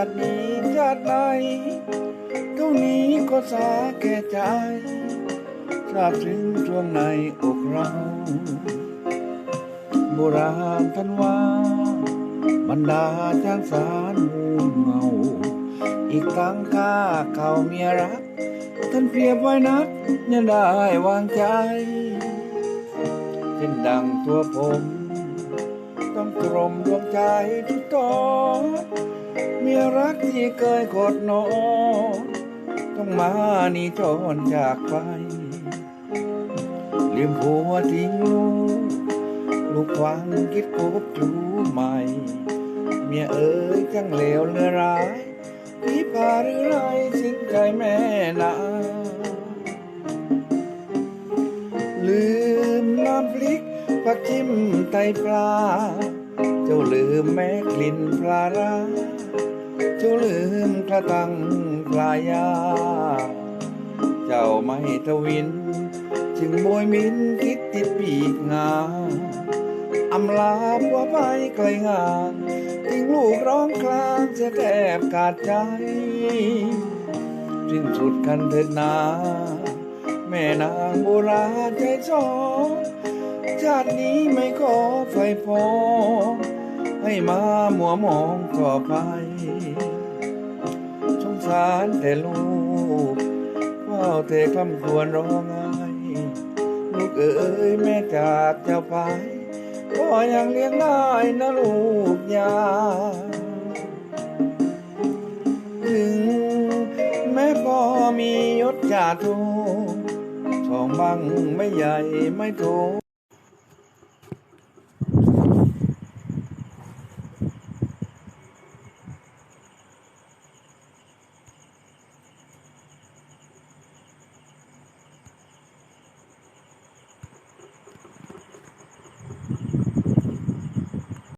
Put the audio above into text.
าตินี้ชาติไหนเท่านี้ก็สาแก่ใจทราบถึงช่วงในอกเรา โบราณท่านว่า บรรดาจางสารมูเงา อีกตั้งค่าเขาเมียรัก ท่านเพียบไว้นักยังได้วางใจ เป็นดังตัวผม ต้องกลมดวงใจทุกตอนเมียรักที่เคยกดนอนต้องมานี่จนจากไปลืมผัวทิ้งลูกลูกควังคิดพบจูใหม่ เมียเอ๋ยจังเลวเลือร้ายพี่พาหรือไรสิ้นใจแม่นาลืมน้ำพริกผักจิ้มไตปลา แม่กลิ่นปลาราเจ้าลืมกระตังปลายา เจ้าไม่ทวิน จึงโบยมินคิดติดปีกงาอำลาผัวไปไกลห่างทิ้งลูกร้องคลางเสียแทบขาดใจสิ้นสุดกันเถิดนาแม่นางโบราณใจสองชาตินี้ไม่ขอไฟพอ ให้มามัวมองต่อไปสงสารแต่ลูกเฝ้าแต่คำควรร้องไห้ลูกเอ๋ยแม่จากเจ้าไปก็ยังเลี้ยงได้นะลูกยาถึงแม้พ่อมียศจ่าโททองบังไม่ใหญ่ไม่โต